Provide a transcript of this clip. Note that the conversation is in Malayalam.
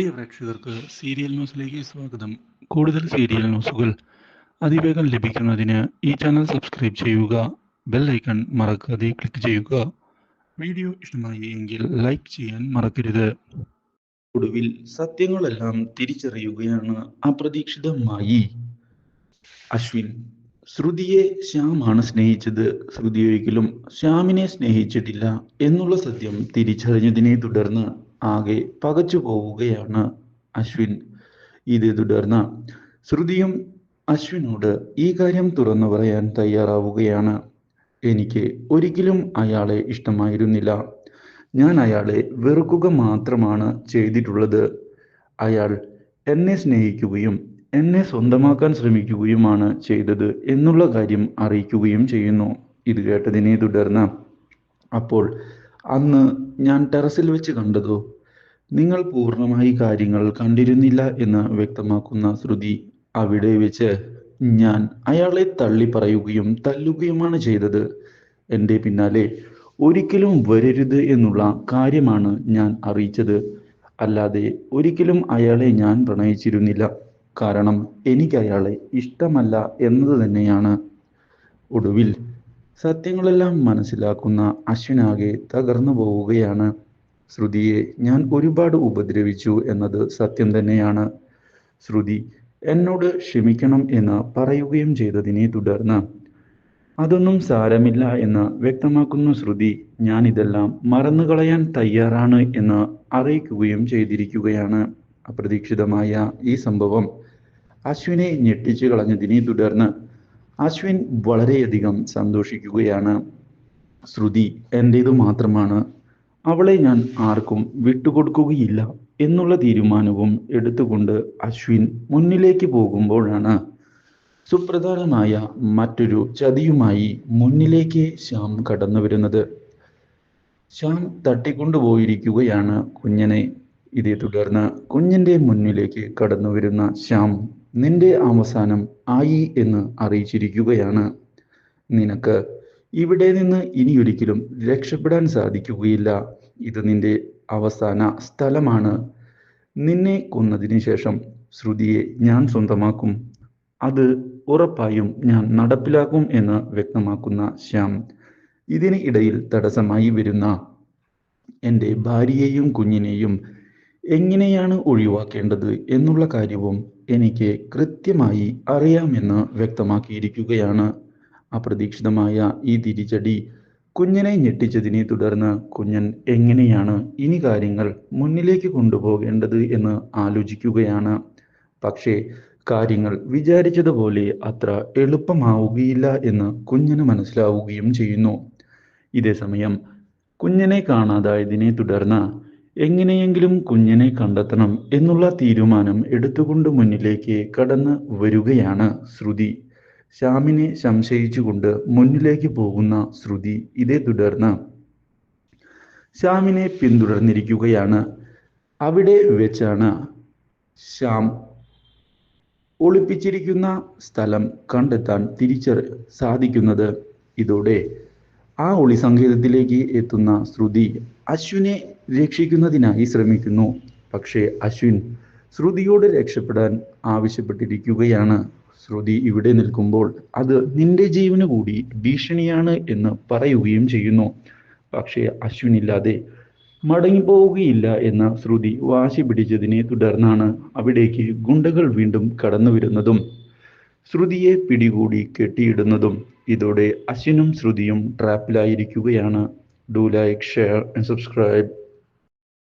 പ്രിയ പ്രേക്ഷകർക്ക് സീരിയൽ ന്യൂസിലേക്ക് സ്വാഗതം. കൂടുതൽ സീരിയൽ ന്യൂസുകൾ അതിവേഗം ലഭിക്കുന്നതിന് ഈ ചാനൽ സബ്സ്ക്രൈബ് ചെയ്യുക ബെൽ ഐക്കൺ മറക്കാതെ ക്ലിക്ക് ചെയ്യുക. വീഡിയോ ഇഷ്ടമായി എങ്കിൽ ലൈക്ക് ചെയ്യാൻ മറക്കരുത്. ഒടുവിൽ സത്യങ്ങളെല്ലാം തിരിച്ചറിയുകയാണ് അപ്രതീക്ഷിതമായി. അശ്വിൻ ശ്രുതിയെ ശ്യാമാണ് സ്നേഹിച്ചത്. ശ്രുതി ഒരിക്കലും ശ്യാമിനെ സ്നേഹിച്ചിട്ടില്ല എന്നുള്ള സത്യം തിരിച്ചറിഞ്ഞതിനെ തുടർന്ന് ആകെ പകച്ചു പോവുകയാണ് അശ്വിൻ. ഇതേ തുടർന്ന് ശ്രുതിയും അശ്വിനോട് ഈ കാര്യം തുറന്നു പറയാൻ തയ്യാറാവുകയാണ്. എനിക്ക് ഒരിക്കലും അയാളെ ഇഷ്ടമായിരുന്നില്ല. ഞാൻ അയാളെ വെറുക്കുക മാത്രമാണ് ചെയ്തിട്ടുള്ളത്. അയാൾ എന്നെ സ്നേഹിക്കുകയും എന്നെ സ്വന്തമാക്കാൻ ശ്രമിക്കുകയുമാണ് ചെയ്തത് എന്നുള്ള കാര്യം അറിയിക്കുകയും ചെയ്യുന്നു. ഇത് കേട്ടതിനെ തുടർന്ന് അപ്പോൾ അന്ന് ഞാൻ ടെറസിൽ വെച്ച് കണ്ടതോ? നിങ്ങൾ പൂർണമായി കാര്യങ്ങൾ കണ്ടിരുന്നില്ല എന്ന് വ്യക്തമാക്കുന്ന ശ്രുതി അവിടെ വെച്ച് ഞാൻ അയാളെ തള്ളി പറയുകയും തല്ലുകയുമാണ് ചെയ്തത്. എന്റെ പിന്നാലെ ഒരിക്കലും വരരുത് എന്നുള്ള കാര്യമാണ് ഞാൻ അറിയിച്ചത്. അല്ലാതെ ഒരിക്കലും അയാളെ ഞാൻ പ്രണയിച്ചിരുന്നില്ല. കാരണം എനിക്ക് അയാളെ ഇഷ്ടമല്ല എന്നത് തന്നെയാണ്. ഒടുവിൽ സത്യങ്ങളെല്ലാം മനസ്സിലാക്കുന്ന അശ്വിനാകെ തകർന്നു പോവുകയാണ്. ശ്രുതിയെ ഞാൻ ഒരുപാട് ഉപദ്രവിച്ചു എന്നത് സത്യം തന്നെയാണ്. ശ്രുതി എന്നോട് ക്ഷമിക്കണം എന്ന് പറയുകയും ചെയ്തതിനെ തുടർന്ന് അതൊന്നും സാരമില്ല എന്ന് വ്യക്തമാക്കുന്ന ശ്രുതി. ഞാൻ ഇതെല്ലാം മറന്നുകളയാൻ തയ്യാറാണ് എന്ന് അറിയിക്കുകയും ചെയ്തിരിക്കുകയാണ്. അപ്രതീക്ഷിതമായ ഈ സംഭവം അശ്വിനെ ഞെട്ടിച്ചു കളഞ്ഞതിനെ തുടർന്ന് അശ്വിൻ വളരെയധികം സന്തോഷിക്കുകയാണ്. ശ്രുതി എന്റേത് മാത്രമാണ്. അവളെ ഞാൻ ആർക്കും വിട്ടുകൊടുക്കുകയില്ല എന്നുള്ള തീരുമാനവും എടുത്തുകൊണ്ട് അശ്വിൻ മുന്നിലേക്ക് പോകുമ്പോഴാണ് സുപ്രധാനമായ മറ്റൊരു ചതിയുമായി മുന്നിലേക്ക് ശ്യാം കടന്നു വരുന്നത്. ശ്യാം തട്ടിക്കൊണ്ടുപോയിരിക്കുകയാണ് കുഞ്ഞനെ. ഇതേ തുടർന്ന് കുഞ്ഞിന്റെ മുന്നിലേക്ക് കടന്നു വരുന്ന ശ്യാം നിന്റെ അവസാനം ആയി എന്ന് അറിയിച്ചിരിക്കുകയാണ്. നിനക്ക് ഇവിടെ നിന്ന് ഇനിയൊരിക്കലും രക്ഷപ്പെടാൻ സാധിക്കുകയില്ല. ഇത് നിന്റെ അവസാന സ്ഥലമാണ്. നിന്നെ കൊന്നതിന് ശേഷം ശ്രുതിയെ ഞാൻ സ്വന്തമാക്കും. അത് ഉറപ്പായും ഞാൻ നടപ്പിലാക്കും എന്ന് വ്യക്തമാക്കുന്ന ശ്യാം ഇതിന് ഇടയിൽ തടസ്സമായി വരുന്ന എന്റെ ഭാര്യയെയും കുഞ്ഞിനെയും എങ്ങനെയാണ് ഒഴിവാക്കേണ്ടത് എന്നുള്ള കാര്യവും എനിക്ക് കൃത്യമായി അറിയാമെന്ന് വ്യക്തമാക്കിയിരിക്കുകയാണ്. അപ്രതീക്ഷിതമായ ഈ തിരിച്ചടി കുഞ്ഞിനെ ഞെട്ടിച്ചതിനെ തുടർന്ന് കുഞ്ഞൻ എങ്ങനെയാണ് ഇനി കാര്യങ്ങൾ മുന്നിലേക്ക് കൊണ്ടുപോകേണ്ടത് എന്ന് ആലോചിക്കുകയാണ്. പക്ഷേ കാര്യങ്ങൾ വിചാരിച്ചതുപോലെ അത്ര എളുപ്പമാവുകയില്ല എന്ന് കുഞ്ഞിന് മനസ്സിലാവുകയും ചെയ്യുന്നു. ഇതേ സമയം കുഞ്ഞിനെ കാണാതായതിനെ തുടർന്ന് എങ്ങനെയെങ്കിലും കുഞ്ഞിനെ കണ്ടെത്തണം എന്നുള്ള തീരുമാനം എടുത്തുകൊണ്ട് മുന്നിലേക്ക് കടന്ന് വരികയാണ് ശ്രുതി. ശ്യാമിനെ സംശയിച്ചുകൊണ്ട് മുന്നിലേക്ക് പോകുന്ന ശ്രുതി ഇതേ തുടർന്ന്. ശ്യാമിനെ പിന്തുടർന്നിരിക്കുകയാണ്. അവിടെ വെച്ചാണ് ശ്യാം ഒളിപ്പിച്ചിരിക്കുന്ന സ്ഥലം കണ്ടെത്താൻ തിരിച്ചറി സാധിക്കുന്നത്. ഇതോടെ ആ ഒളി സങ്കേതത്തിലേക്ക് എത്തുന്ന ശ്രുതി അശ്വിനെ രക്ഷിക്കുന്നതിനായി ശ്രമിക്കുന്നു. പക്ഷേ അശ്വിൻ ശ്രുതിയോട് രക്ഷപ്പെടാൻ ആവശ്യപ്പെട്ടിരിക്കുകയാണ്. ശ്രുതി ഇവിടെ നിൽക്കുമ്പോൾ അത് നിന്റെ ജീവന് കൂടി ഭീഷണിയാണ് എന്ന് പറയുകയും ചെയ്യുന്നു. പക്ഷേ അശ്വിനില്ലാതെ മടങ്ങിപ്പോവുകയില്ല എന്ന ശ്രുതി വാശി പിടിച്ചതിനെ തുടർന്നാണ് അവിടേക്ക് ഗുണ്ടകൾ വീണ്ടും കടന്നു വരുന്നതും ശ്രുതിയെ പിടികൂടി കെട്ടിയിടുന്നതും ഇതോടെ അശ്വിനും ശ്രുതിയും ട്രാപ്പിലായിരിക്കുകയാണ് do like share and subscribe